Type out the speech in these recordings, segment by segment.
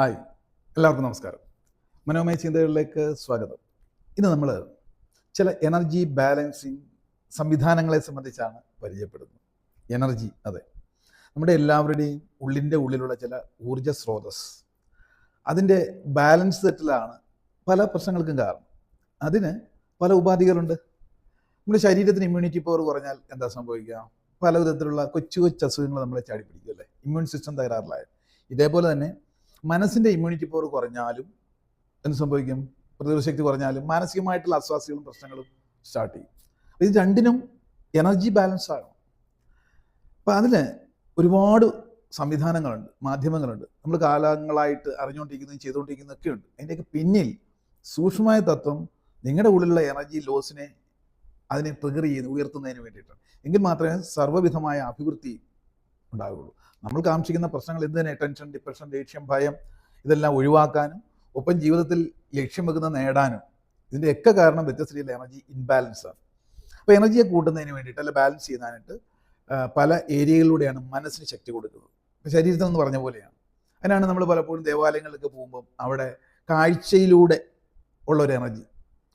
Hi. എല്ലാവർക്കും നമസ്കാരം. മനോമയ ചിന്തകളിലേക്ക് സ്വാഗതം. ഇന്ന് നമ്മൾ ചില എനർജി ബാലൻസിങ് സംവിധാനങ്ങളെ സംബന്ധിച്ചാണ് പരിചയപ്പെടുന്നത്. എനർജി അതെ. നമ്മുടെ എല്ലാവരുടെയും ഉള്ളിന്റെ ഉള്ളിലുള്ള ചില ഊർജ സ്രോതസ് അതിന്റെ ബാലൻസ് തെറ്റിലാണ് പല പ്രശ്നങ്ങൾക്കും കാരണം. അതിന് പല ഉപാധികളുണ്ട്. നമ്മുടെ ശരീരത്തിന് ഇമ്മ്യൂണിറ്റി പവർ കുറഞ്ഞാൽ എന്താ സംഭവിക്കുക? പല വിധത്തിലുള്ള കൊച്ചു കൊച്ചു അസുഖങ്ങൾ നമ്മളെ ചാടി അല്ലേ? ഇമ്മ്യൂൺ സിസ്റ്റം തകരാറിലായ ഇതേപോലെ തന്നെ മനസ്സിന്റെ ഇമ്മ്യൂണിറ്റി പവർ കുറഞ്ഞാലും എന്ത് സംഭവിക്കും? പ്രതിരോധശക്തി കുറഞ്ഞാലും മാനസികമായിട്ടുള്ള അസ്വാസ്ഥ്യങ്ങളും പ്രശ്നങ്ങളും സ്റ്റാർട്ട് ചെയ്യും. ഇത് രണ്ടിനും എനർജി ബാലൻസ് ആകണം. അപ്പം അതിന് ഒരുപാട് സംവിധാനങ്ങളുണ്ട് മാധ്യമങ്ങളുണ്ട്. നമ്മൾ കാലങ്ങളായിട്ട് അറിഞ്ഞുകൊണ്ടിരിക്കുന്നതും ചെയ്തുകൊണ്ടിരിക്കുന്നതൊക്കെ ഉണ്ട്. അതിന്റെയൊക്കെ പിന്നിൽ സൂക്ഷ്മമായ തത്വം നിങ്ങളുടെ ഉള്ളിലുള്ള എനർജി ലോസിനെ അതിനെ ട്രിഗർ ചെയ്യുന്ന ഉയർത്തുന്നതിന് വേണ്ടിയിട്ടാണ്. എങ്കിൽ മാത്രമേ സർവവിധമായ അഭിവൃദ്ധി ഉണ്ടാകുള്ളൂ നമ്മൾ കാക്ഷിക്കുന്ന പ്രശ്നങ്ങൾ എന്ത് തന്നെ ടെൻഷൻ ഡിപ്രഷൻ ദേഷ്യം ഭയം ഇതെല്ലാം ഒഴിവാക്കാനും ഒപ്പം ജീവിതത്തിൽ ലക്ഷ്യം വെക്കുന്ന നേടാനും ഇതിന്റെ ഒക്കെ കാരണം വ്യത്യസ്ത എനർജി ഇൻബാലൻസ് ആണ്. അപ്പോൾ എനർജിയെ കൂട്ടുന്നതിന് വേണ്ടിയിട്ട് അല്ല ബാലൻസ് ചെയ്യാനായിട്ട് പല ഏരിയകളിലൂടെയാണ് മനസ്സിന് ശക്തി കൊടുക്കുന്നത്. ഇപ്പോൾ ശരീരത്തിൽ നിന്ന് പറഞ്ഞ പോലെയാണ്. അതിനാണ് നമ്മൾ പലപ്പോഴും ദേവാലയങ്ങളിലൊക്കെ പോകുമ്പം അവിടെ കാഴ്ചയിലൂടെ ഉള്ള ഒരു എനർജി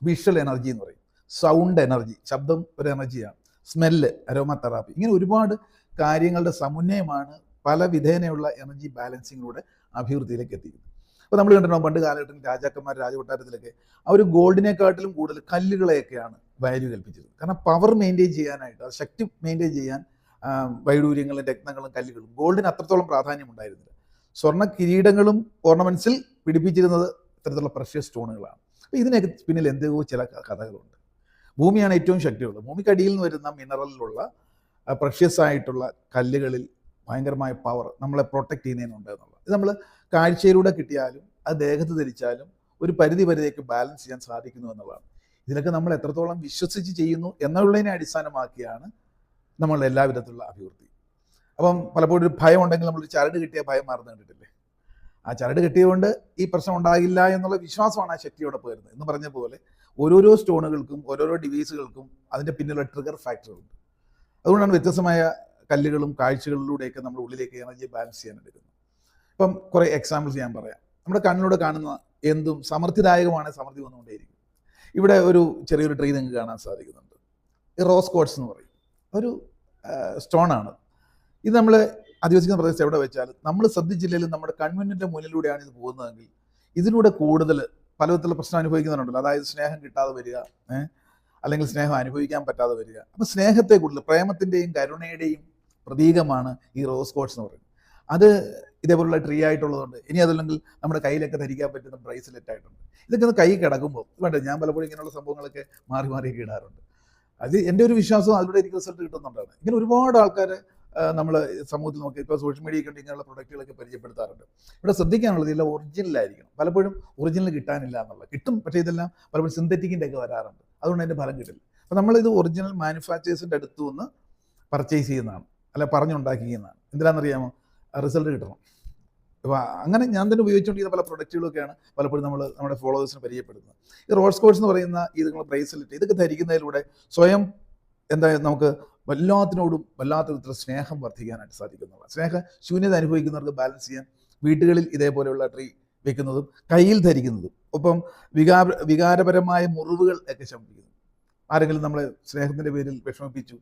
വിഷ്വൽ എനർജി എന്ന് പറയും. സൗണ്ട് എനർജി ശബ്ദം ഒരു എനർജിയാണ് സ്മെല്ല് അരോമ തെറാപ്പി ഇങ്ങനെ ഒരുപാട് കാര്യങ്ങളുടെ സമന്വയമാണ് പല വിധേനയുള്ള എനർജി ബാലൻസിങ്ങിലൂടെ അഭിവൃദ്ധിയിലേക്ക് എത്തിക്കുന്നത്. അപ്പോൾ നമ്മൾ കണ്ടിട്ടുണ്ടാവും പണ്ട് കാലഘട്ടത്തിൽ രാജാക്കന്മാർ രാജകൊട്ടാരത്തിലൊക്കെ അവർ ഗോൾഡിനെക്കാട്ടിലും കൂടുതൽ കല്ലുകളെയൊക്കെയാണ് വാല്യൂ കൽപ്പിച്ചത്. കാരണം പവർ മെയിന്റെയിൻ ചെയ്യാനായിട്ട് അത് ശക്തി മെയിന്റെയിൻ ചെയ്യാൻ വൈഡൂര്യങ്ങളും രത്നങ്ങളും കല്ലുകളും ഗോൾഡിന് അത്രത്തോളം പ്രാധാന്യം ഉണ്ടായിരുന്നില്ല സ്വർണ കിരീടങ്ങളും ഓർണമെൻസിൽ പിടിപ്പിച്ചിരുന്നത് ഇത്തരത്തിലുള്ള പ്രഷ്യസ് സ്റ്റോണുകളാണ് അപ്പോൾ ഇതിനൊക്കെ പിന്നിൽ എന്തോ ചില കഥകളുണ്ട്. ഭൂമിയാണ് ഏറ്റവും ശക്തിയുള്ളത്. ഭൂമിക്കടിയിൽ നിന്ന് വരുന്ന മിനറലിലുള്ള പ്രഷ്യസ് ആയിട്ടുള്ള കല്ലുകളിൽ ഭയങ്കരമായ പവർ നമ്മളെ പ്രൊട്ടക്ട് ചെയ്യുന്നതിനുണ്ട് എന്നുള്ളത്. ഇത് നമ്മൾ കാഴ്ചയിലൂടെ കിട്ടിയാലും അത് ദേഹത്ത് ധരിച്ചാലും ഒരു പരിധി വരെയൊക്കെ ബാലൻസ് ചെയ്യാൻ സാധിക്കുന്നു എന്നുള്ളതാണ്. ഇതിനൊക്കെ നമ്മൾ എത്രത്തോളം വിശ്വസിച്ച് ചെയ്യുന്നു എന്നുള്ളതിനെ അടിസ്ഥാനമാക്കിയാണ് നമ്മളുടെ എല്ലാവിധത്തിലുള്ള അഭിവൃദ്ധി. അപ്പം പലപ്പോഴും ഒരു ഭയം ഉണ്ടെങ്കിൽ നമ്മൾ ചരട് കിട്ടിയ ഭയം മാറുന്ന കണ്ടിട്ടില്ലേ? ആ ചരട് കിട്ടിയതുകൊണ്ട് ഈ പ്രശ്നം ഉണ്ടാകില്ല എന്നുള്ള വിശ്വാസമാണ് ആ ശക്തിയോടൊപ്പം വരുന്നത്. എന്ന് പറഞ്ഞ പോലെ ഓരോരോ സ്റ്റോണുകൾക്കും ഓരോരോ ഡിവൈസുകൾക്കും അതിന്റെ പിന്നിലുള്ള ട്രിഗർ ഫാക്ടറുണ്ട് അതുകൊണ്ടാണ് വ്യത്യസ്തമായ കല്ലുകളും കാഴ്ചകളിലൂടെയൊക്കെ നമ്മൾ ഉള്ളിലേക്ക് എനർജി ബാലൻസ് ചെയ്യാൻ എടുക്കുന്നത്. ഇപ്പം കുറേ എക്സാമ്പിൾസ് ഞാൻ പറയാം. നമ്മുടെ കണ്ണിലൂടെ കാണുന്ന എന്തും സമൃദ്ധിദായകമാണ് സമൃദ്ധി വന്നുകൊണ്ടേയിരിക്കും. ഇവിടെ ഒരു ചെറിയൊരു ട്രീ നിങ്ങൾക്ക് കാണാൻ സാധിക്കുന്നുണ്ട്. ഈ റോസ് കോട്സ് എന്ന് പറയും. ഒരു സ്റ്റോണാണ്. ഇത് നമ്മൾ അധിവസിക്കുന്ന പ്രദേശത്ത് എവിടെ വെച്ചാൽ നമ്മൾ ശ്രദ്ധിച്ചില്ലെങ്കിലും നമ്മുടെ കൺവെന്റിന്റെ മുന്നിലൂടെയാണ് ഇത് പോകുന്നതെങ്കിൽ ഇതിലൂടെ കൂടുതൽ പല വിധത്തിലുള്ള പ്രശ്നം അനുഭവിക്കുന്നുണ്ടല്ലോ. അതായത് സ്നേഹം കിട്ടാതെ വരിക അല്ലെങ്കിൽ സ്നേഹം അനുഭവിക്കാൻ പറ്റാതെ വരിക. അപ്പം സ്നേഹത്തെ കൂടുതൽ പ്രേമത്തിന്റെയും കരുണയുടെയും പ്രതീകമാണ് ഈ റോസ് കോട്സ് എന്ന് പറയുന്നത്. അത് ഇതേപോലുള്ള ട്രീ ആയിട്ടുള്ളതുണ്ട്. ഇനി അതല്ലെങ്കിൽ നമ്മുടെ കയ്യിലൊക്കെ ധരിക്കാൻ പറ്റുന്ന ബ്രേസ്ലെറ്റ് ആയിട്ടുണ്ട്. ഇതൊക്കെ ഒന്ന് കൈ കിടക്കുമ്പോൾ വേണ്ട ഞാൻ പലപ്പോഴും ഇങ്ങനെയുള്ള സംഭവങ്ങളൊക്കെ മാറി മാറി ഇടാറുണ്ട്. അത് എന്റെ ഒരു വിശ്വാസം അതിലൂടെ എനിക്ക് റിസൾട്ട് കിട്ടുന്നുണ്ടാണ്. ഇങ്ങനെ ഒരുപാട് ആൾക്കാർ നമ്മൾ സമൂഹത്തിൽ നോക്കി ഇപ്പോൾ സോഷ്യൽ മീഡിയ ഒക്കെ ഇങ്ങനെയുള്ള പ്രൊഡക്റ്റുകളൊക്കെ പരിചയപ്പെടുത്താറുണ്ട്. ഇവിടെ ശ്രദ്ധിക്കാനുള്ളത് ഇതെല്ലാം ഒറിജിനലായിരിക്കണം പലപ്പോഴും ഒറിജിനൽ കിട്ടാനില്ല എന്നുള്ളത്. കിട്ടും പക്ഷേ ഇതെല്ലാം പലപ്പോഴും സിന്തറ്റിക്കിന്റെ ഒക്കെ വരാറുണ്ട്. അതുകൊണ്ട് അതിന്റെ ഫലം കിട്ടില്ല. അപ്പോൾ നമ്മളിത് ഒറിജിനൽ മാനുഫാക്ചേഴ്സിന്റെ അടുത്തു നിന്ന് പർച്ചേസ് ചെയ്യുന്നതാണ്. അല്ല പറഞ്ഞുണ്ടാക്കിക്കുന്നതാണ്. എന്തിനാണെന്നറിയാമോ? റിസൾട്ട് കിട്ടണം. അപ്പോൾ അങ്ങനെ ഞാൻ തന്നെ ഉപയോഗിച്ചുകൊണ്ടിരുന്ന പല പ്രൊഡക്റ്റുകളൊക്കെയാണ് പലപ്പോഴും നമ്മൾ നമ്മുടെ ഫോളോവേഴ്സിന് പരിചയപ്പെടുത്തുന്നത്. ഈ റോഡ് സ്കോട്സ് എന്ന് പറയുന്ന ഈ നിങ്ങൾ ബ്രേസ്ലെറ്റ് ഇതൊക്കെ ധരിക്കുന്നതിലൂടെ സ്വയം എന്താ നമുക്ക് വല്ലാത്തിനോടും വല്ലാത്ത വിധത്തിൽ സ്നേഹം വർദ്ധിക്കാനായിട്ട് സാധിക്കുന്നതാണ് സ്നേഹ ശൂന്യത അനുഭവിക്കുന്നവർക്ക് ബാലൻസ് ചെയ്യാൻ വീട്ടുകളിൽ ഇതേപോലെയുള്ള ട്രീ വെക്കുന്നതും കയ്യിൽ ധരിക്കുന്നതും ഒപ്പം വികാ വികാരപരമായ മുറിവുകൾ ഒക്കെ ശമിപ്പിക്കുന്നു. ആരെങ്കിലും നമ്മളെ സ്നേഹത്തിന്റെ പേരിൽ വിഷമിപ്പിച്ചു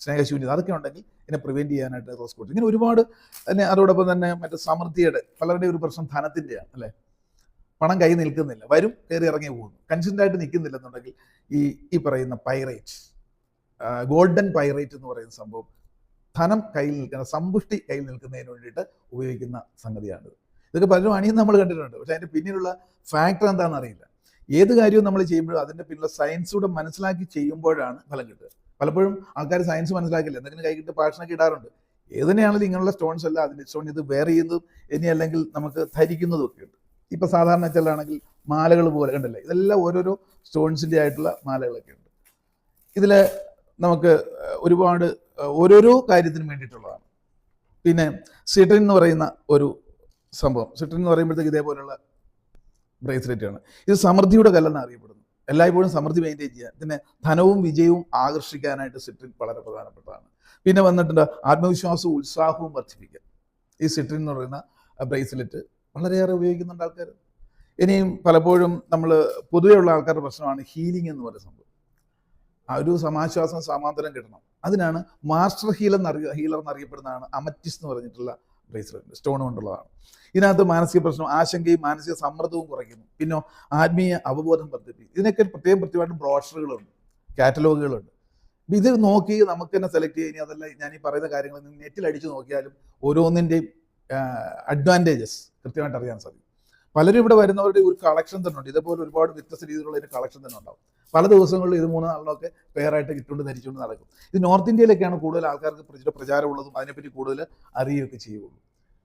സ്നേഹശൂന്യത അതൊക്കെ ഉണ്ടെങ്കിൽ ഇതിനെ പ്രിവെന്റ് ചെയ്യാനായിട്ട് റോസ് കൊടുത്തു ഇങ്ങനെ ഒരുപാട് തന്നെ അതോടൊപ്പം തന്നെ മറ്റേ സമൃദ്ധിയുടെ പലരുടെയും ഒരു പ്രശ്നം ധനത്തിന്റെയാണ് അല്ലേ? പണം കൈ നിൽക്കുന്നില്ല വരും കയറി ഇറങ്ങി പോകുന്നു. കൺസിസ്റ്റന്റ് ആയിട്ട് നിൽക്കുന്നില്ലെന്നുണ്ടെങ്കിൽ ഈ ഈ പറയുന്ന പൈറേറ്റ് ഗോൾഡൻ പൈറേറ്റ് എന്ന് പറയുന്ന സംഭവം ധനം കയ്യിൽ നിൽക്കുന്ന സമ്പുഷ്ടി കയ്യിൽ നിൽക്കുന്നതിന് വേണ്ടിയിട്ട് ഉപയോഗിക്കുന്ന സംഗതിയാണിത്. ഇതൊക്കെ പലരും അണിയും നമ്മൾ കണ്ടിട്ടുണ്ട്. പക്ഷെ അതിന്റെ പിന്നിലുള്ള ഫാക്ടർ എന്താണെന്ന് അറിയില്ല. ഏത് കാര്യവും നമ്മൾ ചെയ്യുമ്പോഴും അതിന്റെ പിന്നിലുള്ള സയൻസ് കൂടെ മനസ്സിലാക്കി ചെയ്യുമ്പോഴാണ് ഫലം കിട്ടുക. പലപ്പോഴും ആൾക്കാർ സയൻസ് മനസ്സിലാക്കില്ല. എന്തെങ്കിലും കൈ കിട്ടി പാഷനൊക്കെ ഇടാറുണ്ട്. ഏതിനെയാണെങ്കിലും ഇങ്ങനെയുള്ള സ്റ്റോൺസ് അല്ല അതിന്റെ സ്റ്റോൺ ഇത് വേറെ ചെയ്യുന്നതും ഇനി അല്ലെങ്കിൽ നമുക്ക് ധരിക്കുന്നതും ഒക്കെ ഉണ്ട്. ഇപ്പൊ സാധാരണ ചിലാണെങ്കിൽ മാലകൾ പോലെ കണ്ടല്ലേ? ഇതെല്ലാം ഓരോരോ സ്റ്റോൺസിന്റെ ആയിട്ടുള്ള മാലകളൊക്കെ ഉണ്ട്. ഇതിൽ നമുക്ക് ഒരുപാട് ഓരോരോ കാര്യത്തിനും വേണ്ടിയിട്ടുള്ളതാണ്. പിന്നെ സിട്രിൻ എന്ന് പറയുന്ന ഒരു സംഭവം. സിട്രിൻ എന്ന് പറയുമ്പോഴത്തേക്ക് ഇതേപോലെയുള്ള ബ്രേസ്ലെറ്റ് ആണ് ഇത് സമൃദ്ധിയുടെ കല്ലെന്ന് അറിയപ്പെടുന്നു എല്ലായ്പ്പോഴും സമൃദ്ധി മെയിന്റെയിൻ ചെയ്യാൻ പിന്നെ ധനവും വിജയവും ആകർഷിക്കാനായിട്ട് സിട്രിൻ വളരെ പ്രധാനപ്പെട്ടതാണ്. പിന്നെ വന്നിട്ടുണ്ട് ആത്മവിശ്വാസവും ഉത്സാഹവും വർദ്ധിപ്പിക്കാൻ ഈ സിട്രിൻ എന്ന് പറയുന്ന ബ്രേസ്ലെറ്റ് വളരെയേറെ ഉപയോഗിക്കുന്നുണ്ട് ആൾക്കാർ ഇനിയും പലപ്പോഴും നമ്മൾ പൊതുവെയുള്ള ആൾക്കാരുടെ പ്രശ്നമാണ് ഹീലിംഗ് എന്ന് പറയുന്ന സംഭവം. ആ ഒരു സമാശ്വാസം സമാന്തരം കിട്ടണം. അതിനാണ് മാസ്റ്റർ ഹീലർ എന്നറിയ ഹീലർ എന്നറിയപ്പെടുന്നതാണ് അമറ്റിസ് എന്ന് പറഞ്ഞിട്ടുള്ള ബ്രേസ്ലെറ്റ് സ്റ്റോൺ കൊണ്ടുള്ളതാണ്. ഇതിനകത്ത് മാനസിക പ്രശ്നം ആശങ്കയും മാനസിക സമ്മർദ്ദവും കുറയ്ക്കുന്നു. പിന്നെ ആത്മീയ അവബോധം വർദ്ധിപ്പിക്കും ഇതിനൊക്കെ പ്രത്യേകം പ്രത്യേകമായിട്ട് ബ്രോഷറുകളുണ്ട് കാറ്റലോഗുകളുണ്ട്. ഇത് നോക്കി നമുക്ക് തന്നെ സെലക്ട് ചെയ്യുക അതല്ല ഞാൻ ഈ പറയുന്ന കാര്യങ്ങൾ നെറ്റിൽ അടിച്ചു നോക്കിയാലും ഓരോന്നിന്റെയും അഡ്വാന്റേജസ് കൃത്യമായിട്ട് അറിയാൻ സാധിക്കും. പലരും ഇവിടെ വരുന്നവരുടെ ഒരു കളക്ഷൻ തന്നെ ഉണ്ട്. ഇതേപോലെ ഒരുപാട് വ്യത്യസ്ത രീതിയിലുള്ള ഒരു കളക്ഷൻ തന്നെ ഉണ്ടാവും. പല ദിവസങ്ങളിൽ ഇത് മൂന്ന് നാളിലൊക്കെ പെയറായിട്ട് ഇട്ടുകൊണ്ട് ധരിച്ചുകൊണ്ട് നടക്കും. ഇത് നോർത്ത് ഇന്ത്യയിലൊക്കെയാണ് കൂടുതൽ ആൾക്കാർക്ക് പ്രച- പ്രചാരമുള്ളതും അതിനെപ്പറ്റി കൂടുതൽ അറിയുകയൊക്കെ ചെയ്യുള്ളൂ.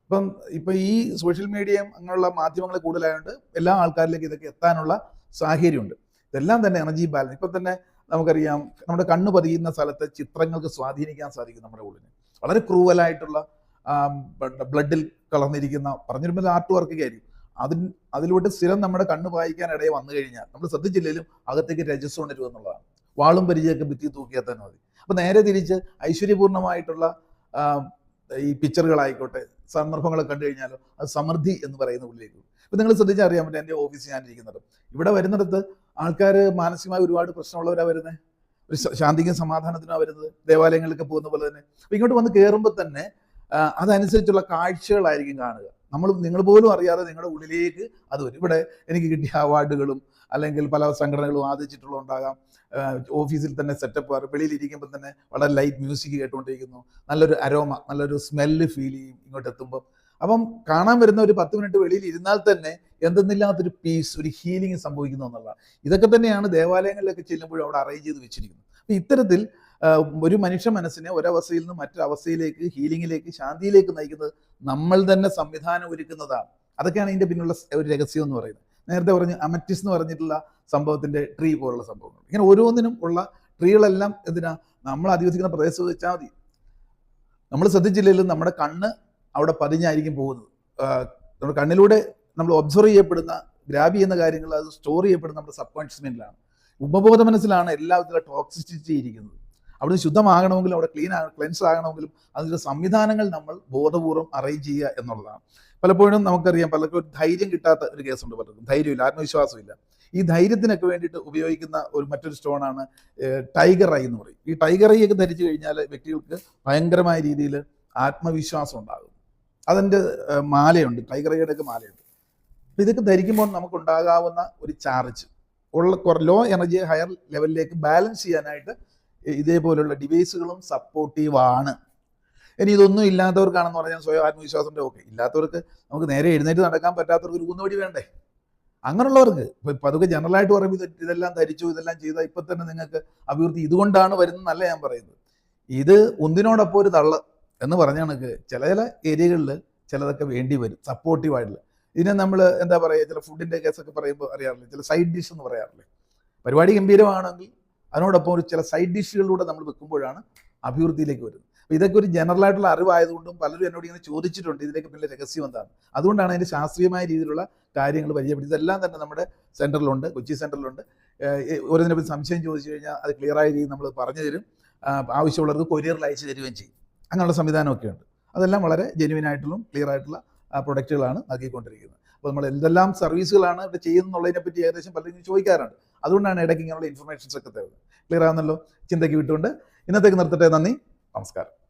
ഇപ്പം ഇപ്പം ഈ സോഷ്യൽ മീഡിയയും അങ്ങനെയുള്ള മാധ്യമങ്ങൾ കൂടുതലായതുകൊണ്ട് എല്ലാ ആൾക്കാരിലേക്ക് ഇതൊക്കെ എത്താനുള്ള സാഹചര്യമുണ്ട്. ഇതെല്ലാം തന്നെ എനർജി ബാലൻസ് ഇപ്പം തന്നെ നമുക്കറിയാം നമ്മുടെ കണ്ണ് പതിയുന്ന സ്ഥലത്തെ ചിത്രങ്ങൾക്ക് സ്വാധീനിക്കാൻ സാധിക്കും നമ്മുടെ ഉള്ളിന്. വളരെ ക്രൂവലായിട്ടുള്ള ബ്ലഡിൽ കളർന്നിരിക്കുന്ന പറഞ്ഞിരുമ്പോൾ ആർട്ട് വർക്കൊക്കെ ആയിരിക്കും. അതിന് അതിലൂടെ സ്ഥിരം നമ്മുടെ കണ്ണ് വായിക്കാൻ ഇടയെ വന്നു കഴിഞ്ഞാൽ നമ്മൾ ശ്രദ്ധിച്ചില്ലെങ്കിലും അകത്തേക്ക് രജസ് കൊണ്ടുവരും എന്നുള്ളതാണ്. വാളും പരിചയമൊക്കെ ഭിത്തി തൂക്കിയാൽ തന്നെ മതി. അപ്പം നേരെ തിരിച്ച് ഐശ്വര്യപൂർണമായിട്ടുള്ള ഈ പിക്ചറുകളായിക്കോട്ടെ സന്ദർഭങ്ങളൊക്കെ കണ്ടു കഴിഞ്ഞാലോ അത് സമൃദ്ധി എന്ന് പറയുന്ന ഉള്ളിലേക്ക്. ഇപ്പം നിങ്ങൾ ശ്രദ്ധിച്ചാൽ അറിയാൻ പറ്റും എന്റെ ഓഫീസിൽ ഞാൻ ഇരിക്കുന്നത് ഇവിടെ വരുന്നിടത്ത് ആൾക്കാർ മാനസികമായി ഒരുപാട് പ്രശ്നമുള്ളവരാണ് വരുന്നത് ഒരു ശാന്തിക്കും സമാധാനത്തിനാണ് വരുന്നത്. ദേവാലയങ്ങളിലൊക്കെ പോകുന്ന പോലെ തന്നെ. അപ്പം ഇങ്ങോട്ട് വന്ന് കയറുമ്പോൾ തന്നെ അതനുസരിച്ചുള്ള കാഴ്ചകളായിരിക്കും കാണുക. നമ്മൾ നിങ്ങൾ പോലും അറിയാതെ നിങ്ങളുടെ ഉള്ളിലേക്ക് അത് വരും. ഇവിടെ എനിക്ക് കിട്ടിയ അവാർഡുകളും അല്ലെങ്കിൽ പല സംഘടനകളും ആദരിച്ചിട്ടുള്ള ഉണ്ടാകാം. ഓഫീസിൽ തന്നെ സെറ്റപ്പ് വെളിയിൽ ഇരിക്കുമ്പോൾ തന്നെ വളരെ ലൈറ്റ് മ്യൂസിക് കേട്ടുകൊണ്ടിരിക്കുന്നു. നല്ലൊരു അരോമ നല്ലൊരു സ്മെല്ല് ഫീൽ ചെയ്യും ഇങ്ങോട്ട് എത്തുമ്പോൾ അപ്പം കാണാൻ വരുന്ന ഒരു പത്ത് മിനിറ്റ് വെളിയിൽ ഇരുന്നാൽ തന്നെ എന്തെന്നില്ലാത്തൊരു പീസ് ഒരു ഹീലിംഗ് സംഭവിക്കുന്നു എന്നുള്ളതാണ്. ഇതൊക്കെ തന്നെയാണ് ദേവാലയങ്ങളിലൊക്കെ ചെല്ലുമ്പോഴും അവിടെ അറേഞ്ച് ചെയ്ത് വെച്ചിരിക്കുന്നത്. അപ്പം ഇത്തരത്തിൽ ഒരു മനുഷ്യ മനസ്സിനെ ഒരവസ്ഥയിൽ നിന്ന് മറ്റൊരവസ്ഥയിലേക്ക് ഹീലിംഗിലേക്ക് ശാന്തിയിലേക്ക് നയിക്കുന്നത് നമ്മൾ തന്നെ സംവിധാനം ഒരുക്കുന്നതാണ്. അതൊക്കെയാണ് ഇതിന്റെ പിന്നുള്ള ഒരു രഹസ്യം എന്ന് പറയുന്നത്. നേരത്തെ പറഞ്ഞ് അമറ്റിസ് എന്ന് പറഞ്ഞിട്ടുള്ള സംഭവത്തിന്റെ ട്രീ പോലുള്ള സംഭവങ്ങൾ. ഇങ്ങനെ ഓരോന്നിനും ഉള്ള ട്രീകളെല്ലാം എന്തിനാ? നമ്മൾ അധിവസിക്കുന്ന പ്രദേശത്ത് വെച്ചാൽ മതി. നമ്മൾ ശ്രദ്ധിച്ചില്ലെങ്കിലും നമ്മുടെ കണ്ണ് അവിടെ പതിഞ്ഞായിരിക്കും പോകുന്നത്. നമ്മുടെ കണ്ണിലൂടെ നമ്മൾ ഒബ്സർവ് ചെയ്യപ്പെടുന്ന ഗ്രാബ് ചെയ്യുന്ന കാര്യങ്ങൾ അത് സ്റ്റോർ ചെയ്യപ്പെടുന്ന നമ്മുടെ സബ് കോൺഷ്യസ് മൈൻഡിലാണ് ഉപബോധ മനസ്സിലാണ് എല്ലാ വിധത്തിലുള്ള ടോക്സിസിറ്റി ഇരിക്കുന്നത്. അവിടെ ശുദ്ധമാകണമെങ്കിലും അവിടെ ക്ലീൻ ക്ലെൻസ് ആകണമെങ്കിലും അതിന്റെ സംവിധാനങ്ങൾ നമ്മൾ ബോധപൂർവം അറേഞ്ച് ചെയ്യുക എന്നുള്ളതാണ്. പലപ്പോഴും നമുക്കറിയാം പലർക്കും ധൈര്യം കിട്ടാത്ത ഒരു കേസുണ്ട് പലർക്കും. ധൈര്യമില്ല ആത്മവിശ്വാസമില്ല. ഈ ധൈര്യത്തിനൊക്കെ വേണ്ടിയിട്ട് ഉപയോഗിക്കുന്ന ഒരു മറ്റൊരു സ്റ്റോണാണ് ടൈഗർ ഐ എന്ന് പറയും. ഈ ടൈഗർ ഐ ഒക്കെ ധരിച്ചു കഴിഞ്ഞാൽ വ്യക്തികൾക്ക് ഭയങ്കരമായ രീതിയിൽ ആത്മവിശ്വാസം ഉണ്ടാകും. അതിന്റെ മാലയുണ്ട് ടൈഗർ ഐയുടെ ഒക്കെ മാലയുണ്ട്. അപ്പം ഇതൊക്കെ ധരിക്കുമ്പോൾ നമുക്കുണ്ടാകാവുന്ന ഒരു ചാർജ് ഉള്ള ലോ എനർജി ഹയർ ലെവലിലേക്ക് ബാലൻസ് ചെയ്യാനായിട്ട് ഇതേപോലുള്ള ഡിവൈസുകളും സപ്പോർട്ടീവ് ആണ്. ഇനി ഇതൊന്നും ഇല്ലാത്തവർക്കാണെന്ന് പറഞ്ഞാൽ സ്വയം ആത്മവിശ്വാസമുണ്ട് ഓക്കെ ഇല്ലാത്തവർക്ക് നമുക്ക് നേരെ എഴുന്നേറ്റ് നടക്കാൻ പറ്റാത്തവർക്ക് ഒരു ഊന്നുവടി വേണ്ടേ? അങ്ങനെയുള്ളവർക്ക് ഇപ്പൊ അതൊക്കെ ജനറലായിട്ട് പറയുമ്പോൾ ഇത് ഇതെല്ലാം ധരിച്ചു ഇതെല്ലാം ചെയ്താൽ ഇപ്പൊ തന്നെ നിങ്ങൾക്ക് അഭിവൃദ്ധി ഇതുകൊണ്ടാണ് വരുന്നതെന്നല്ല ഞാൻ പറയുന്നത്. ഇത് ഒന്നിനോടൊപ്പം ഒരു തള്ള എന്ന് പറഞ്ഞ കണക്ക് ചില ചില ഏരിയകളിൽ ചിലതൊക്കെ വേണ്ടി വരും സപ്പോർട്ടീവ് ആയിട്ടുള്ള. ഇതിനെ നമ്മൾ എന്താ പറയുക ചില ഫുഡിന്റെ കേസൊക്കെ പറയുമ്പോൾ അറിയാറില്ലേ ചില സൈഡ് ഡിഷ് എന്ന് പറയാറില്ലേ. പരിപാടി ഗംഭീരമാണെങ്കിൽ അതിനോടൊപ്പം ഒരു ചില സൈഡ് ഡിഷുകളിലൂടെ നമ്മൾ വെക്കുമ്പോഴാണ് അഭിവൃദ്ധിയിലേക്ക് വരുന്നത്. അപ്പോൾ ഇതൊക്കെ ഒരു ജനറൽ ആയിട്ടുള്ള അറിവായതുകൊണ്ടും പലരും എന്നോട് ഇങ്ങനെ ചോദിച്ചിട്ടുണ്ട്. ഇതിലേക്ക് പിന്നെ രഹസ്യം എന്താണ്? അതുകൊണ്ടാണ് അതിന്റെ ശാസ്ത്രീയമായ രീതിയിലുള്ള കാര്യങ്ങൾ പരിചയപ്പെടുത്തി ഇതെല്ലാം തന്നെ നമ്മുടെ സെന്ററിലുണ്ട് കൊച്ചി സെന്ററിലുണ്ട് ഏഹ് ഓരോന്നിനെ പറ്റി സംശയം ചോദിച്ചു കഴിഞ്ഞാൽ അത് ക്ലിയർ ആയ രീതിയിൽ നമ്മൾ പറഞ്ഞു തരും. ആവശ്യമുള്ളവർക്ക് കൊരിയറിൽ അയച്ചു തരികയും ചെയ്യും. അങ്ങനെയുള്ള സംവിധാനമൊക്കെ ഉണ്ട്. അതെല്ലാം വളരെ ജെനുവിൻ ആയിട്ടുള്ള ക്ലിയർ ആയിട്ടുള്ള പ്രൊഡക്റ്റുകളാണ് നൽകിക്കൊണ്ടിരിക്കുന്നത്. അപ്പോൾ നമ്മൾ എന്തെല്ലാം സർവീസുകളാണ് ഇവിടെ ചെയ്യുന്നുള്ളതിനെ പറ്റി ഏകദേശം പലരും ചോദിക്കാറുണ്ട്. അതുകൊണ്ടാണ് ഇടയ്ക്ക് ഇങ്ങനെയുള്ള ഇൻഫർമേഷൻസ് ഒക്കെ തരുന്നത്. ക്ലിയർ ആകുന്നല്ലോ ചിന്തയ്ക്ക് വിട്ടുകൊണ്ട് ഇന്നത്തേക്ക് നിർത്തട്ടെ. നന്ദി. നമസ്കാരം.